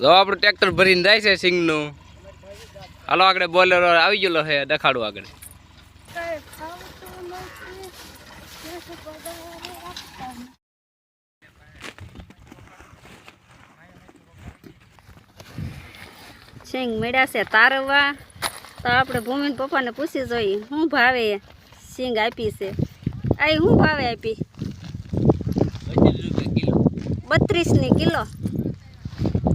જો આપણું ટ્રેક્ટર ભરીને જાય છે સિંગનું. હાલો આગળ બોલેરો આવી ગયેલો છે દેખાડું આગળ. સિંગ મળ્યા છે તારવા. તો આપણે ભૂમિન પપ્પાને પૂછી જોઈએ શું ભાવે સિંગ આપી છે? આ શું ભાવે આપી? બત્રીસની કિલો.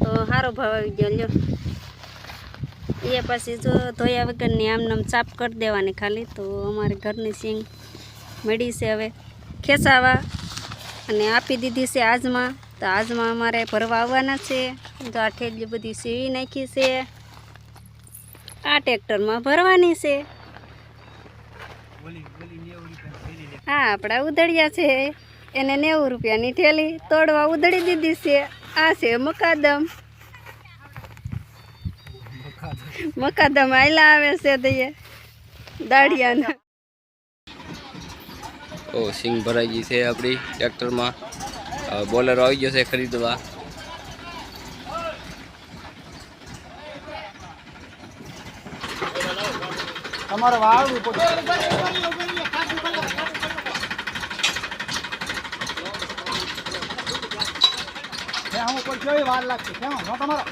તો સારો ભાવ આવી ગયો, લ્યો. એ પછી જો ધોયા વગરની આમ નામ ચાપ કરી દેવાની ખાલી. તો અમારે ઘરની સિંગ મળી છે હવે ખેંચાવા અને આપી દીધી છે આજમાં. તો આજમાં અમારે ભરવા આવવાના છે. તો આ ઠેલી બધી સીવી નાખી છે. આ ટ્રેક્ટરમાં ભરવાની છે. હા, આપણા ઉધડિયા છે. એને નેવું રૂપિયાની ઠેલી તોડવા ઉધળી દીધી છે. આ છે મકાદમ. મકાદમ આયલા આવે છે દઈએ દાડિયાના. ઓ સિંગ ભરાઈ ગઈ છે આપણી ટ્રેક્ટરમાં. બોલરો આવી ગયો છે ખરીદવા. તમારે વાળવું પડે હે કેવી વાર લાગશે? કેમ? હો તમારો.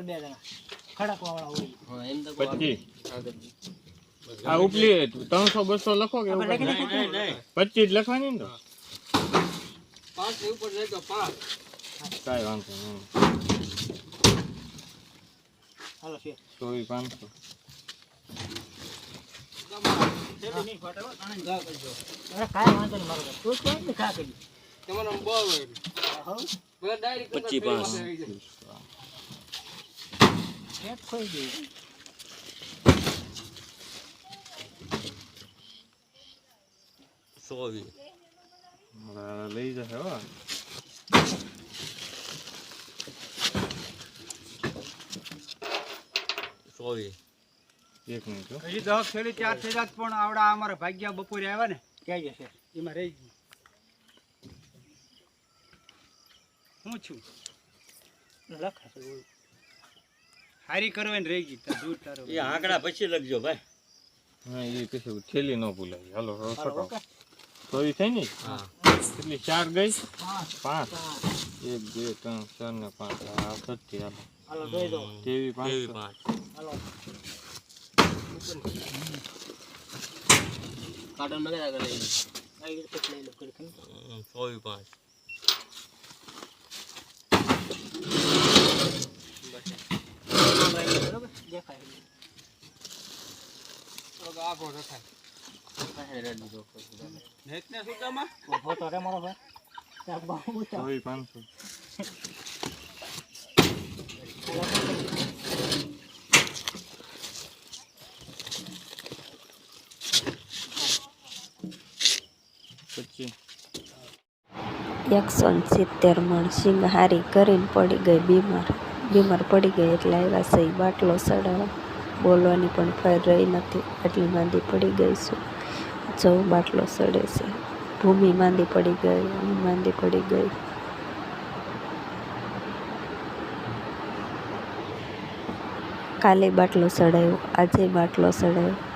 બે જણા ખડકવા વાળા હોય પચીસ આ ઉપલી ત્રણસો બસો લખો કે. પચીસ લખવાની ને તો? કાંઈ વાંધો નહીં. હાલો છે. ચોવીસ પાંચસો. પચીસ પાંચ. હવે લઈ જશે હો. એક મિનિટ. હજી દસ થેલી ચાર થઈ જાત પણ આવડા અમારા ભાગ્યા બપોરે આવ્યા ને ક્યાં જશે? એમાં રહી ગયું. હું છું? લખાશે બોલ. હારી કરવાની રહી ગઈ તાર દૂર તારો હા એ કશું થેલી ન ભૂલાય. હાલો. ઓકે. ચોવીસ થઈ ને? હા. કેટલી? ચાર ગઈ? પાંચ. પાંચ એક બે ત્રણ ચાર ને પાંચ. આ છઠ્ઠી હાલો તેવી પાંચ. ખરી. બરાબર? દેખાય. ઊભો તો એકસો સિત્તેર મણ સિંગ હારી કરીને પડી ગઈ, બીમાર. બીમાર પડી ગઈ એટલે આવ્યા સહી બાટલો સડાવવા. બોલવાની પણ ફેર રહી નથી, એટલી માંદી પડી ગઈ છું. જવું બાટલો સડે છે. ભૂમિ માંદી પડી ગઈ હું માંદી પડી ગઈ. કાલે બાટલો સડાયો, આજે બાટલો સડાયો.